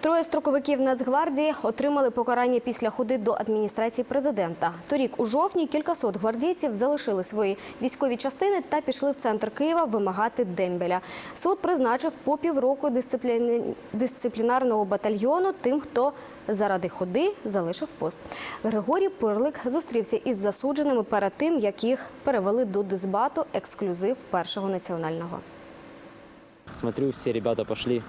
Троє строковиків Нацгвардії отримали покарання після ходи до адміністрації президента. Торік у жовтні кількасот гвардійців залишили свої військові частини та пішли в центр Києва вимагати дембеля. Суд призначив по півроку дисциплінарного батальйону тим, хто заради ходи залишив пост. Григорій Пирлик зустрівся із засудженими перед тим, як їх перевели до дисбату ексклюзив першого національного. Смотрю, все ребята пошли.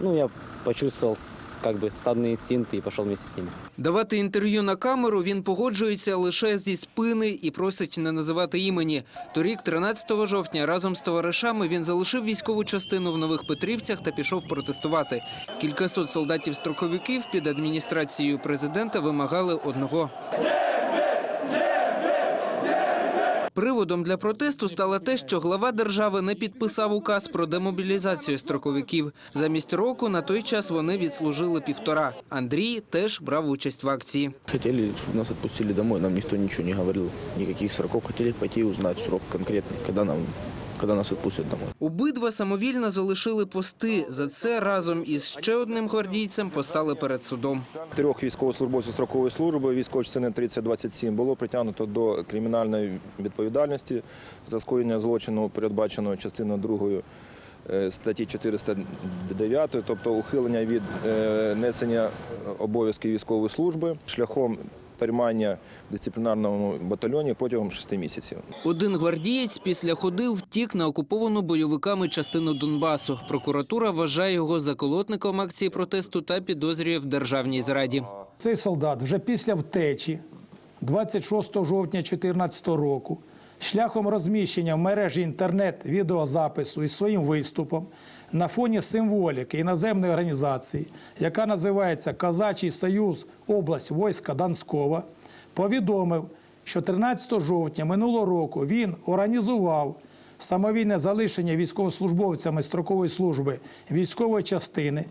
Ну, я почувствовал с- как бы стадные инстинкты и пошел вместе с ними. Давати інтерв'ю на камеру він погоджується лише зі спини і просить не називати імені. Торік, 13 жовтня, разом з товаришами він залишив військову частину в Нових Петрівцях та пішов протестувати. Кількасот солдатів-строковиків під адміністрацією президента вимагали одного. Приводом для протесту стало те, що глава держави не підписав указ про демобілізацію строковиків. Замість року на той час вони відслужили півтора. Андрій теж брав участь в акції. Хотіли, щоб нас відпустили домой, нам ніхто нічого не говорив, ніяких сроків. Хотіли піти і узнати срок конкретний, коли нам, когда нас отпустят домой. Обидва самовільно залишили пости. За це разом із ще одним гвардійцем постали перед судом. Трьох військовослужбовців строкової служби військової частини 3027 було притягнуто до кримінальної відповідальності за скоєння злочину, передбаченого частиною 2 статті 409, тобто ухилення від е, несення обов'язків військової служби шляхом тримання в дисциплінарному батальйоні протягом шести місяців. Один гвардієць після ходи втік на окуповану бойовиками частину Донбасу. Прокуратура вважає його заколотником акції протесту та підозрює в державній зраді. Цей солдат вже після втечі 26 жовтня 2014 року шляхом розміщення в мережі інтернет відеозапису із своїм виступом на фоні символіки іноземної організації, яка називається Казачий Союз область війська Донського, повідомив, що 13 жовтня минулого року він організував самовільне залишення військовослужбовцями строкової служби військової частини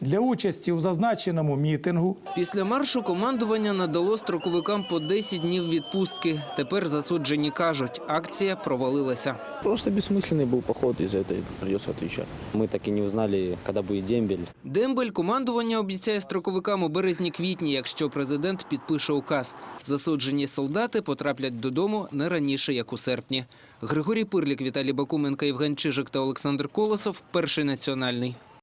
для участі у зазначеному мітингу Після маршу командування надало строковикам по 10 днів відпустки. Тепер засуджені кажуть, акція провалилася. Просто бессмысленный был поход, и за это придется отвечать. Мы так и не узнали, когда будет дембель. Дембель командування обіцяє строковикам у березні-квітні, якщо президент підпише указ. Засуджені солдати потраплять додому не раніше, як у серпні. Григорій Пирлік, Віталій Бакуменко, Євген Чижик та Олександр Колосов. Перший національний.